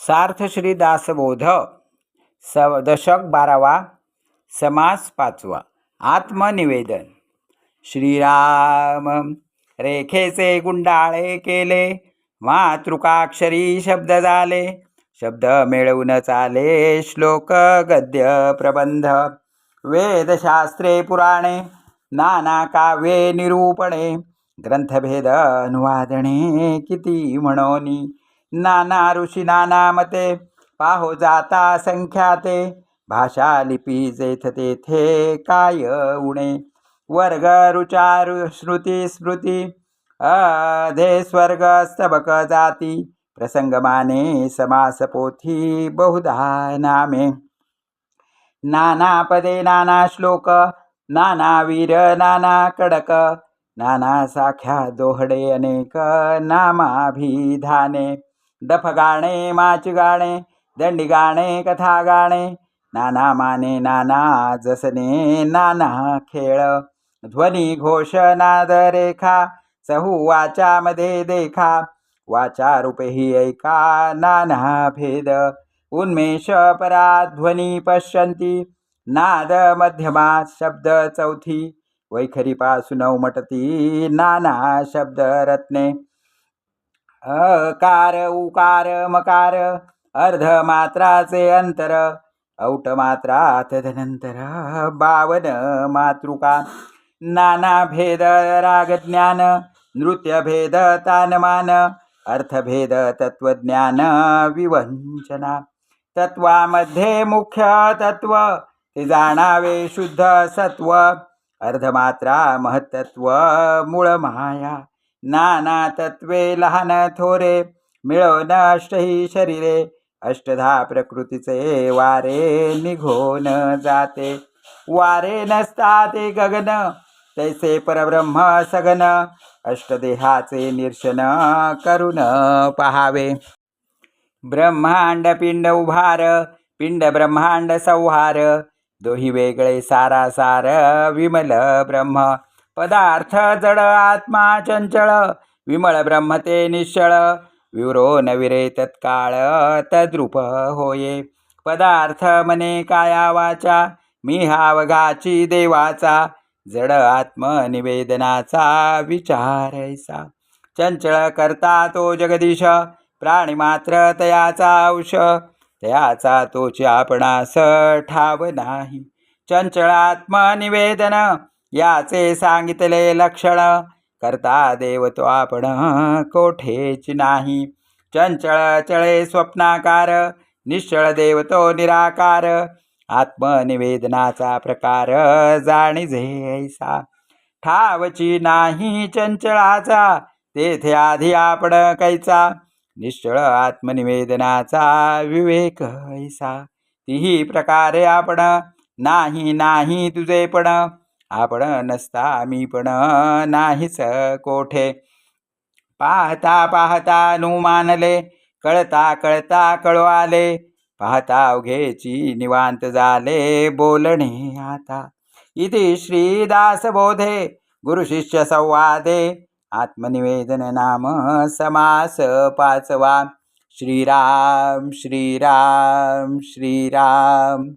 सार्थ श्री दासबोध स दशक बारावा समास पाचवा आत्मनिवेदन. श्रीराम रेखेचे गुंडाळे केले मातृकाक्षरी शब्द झाले शब्द मिळवून चाले श्लोक गद्य प्रबंध. वेदशास्त्रे पुराणे नाना काव्ये निरूपणे ग्रंथभेद अनुवादणे किती म्हणोनी नाना ऋषी नाना मते. पाहो जाता संख्याते भाषा लिपी जेथ तेथे काय उणे. वर्ग रुचार श्रुती स्मृती. अधे स्वर्ग सबक जाती. प्रसंगमाने समास पोथी बहुधा नामे. नाना पदे नाना श्लोक. नाना वीर नाना कडक. नाना साख्या दोहडे अनेक नामाभिधाने. दफ गाणे माच गाणे दंडी गाणे कथा गाणे नाना माने नाना जसने नाना खेळ. ध्वनी घोष नाद रेखा सहु वाचामध्ये देखा. वाचा रूपे ही ऐका नाना भेद. उन्मेष पराध्वनी पश्यन्ति नाद मध्यमा शब्द चौथी. वैखरीपासून उमटती नाना शब्द रत्ने. अकार उकार मकार अर्धमात्राचे अंतर औट मात्रा तदनंतर बावन मातृका नाना भेद राग ज्ञान नृत्य भेद तानमान अर्थभेद तत्वज्ञान विवंचना तत्वामध्ये मुख्य तत्व ते जाणावे शुद्ध सत्व अर्धमात्रा महत्त्व मूळ माया नाना तत्वे लहान थोरे मिळवून अष्टही शरीरे अष्टधा प्रकृतीचे वारे निघून जाते. वारे नसता ते गगन तैसे परब्रह्म सगन अष्टदेहाचे निरशन करून पहावे. ब्रह्मांड पिंड उभार पिंड ब्रह्मांड संहार दोही वेगळे सारासार विमल ब्रह्म. पदार्थ जड आत्मा चंचळ विमळ ब्रह्म ते निश्चळ विवरो नविरे तत्काळ तद्रूप होये. पदार्थ मने काया वाचा मी हावघाची देवाचा जड आत्मनिवेदनाचा विचार ऐसा. चंचळ करता तो जगदीश प्राणी मात्र तयाचा अंश तयाचा तोची आपणास ठाव नाही. चंचळ आत्मनिवेदन याचे सांगितले लक्षण. करता देव तो आपण कोठेच नाही. चंचळ चळे स्वप्नाकार निश्चळ देव तो निराकार. आत्मनिवेदनाचा प्रकार जाणी ऐसा. ठावची नाही चंचळाचा तेथे आधी आपण कैचा निश्चळ आत्मनिवेदनाचा विवेक ऐसा. तीही प्रकारे आपण नाही नाही तुझे पण. आपण नसता मी पण नाहीच कोठे. पाहता पाहता नु मानले कळता कळता कळवाले. पाहता अवघेची निवांत झाले बोलणे आता. इति श्रीदासबोधे गुरुशिष्य संवादे. आत्मनिवेदन नाम समास पाचवा. श्रीराम श्रीराम श्रीराम.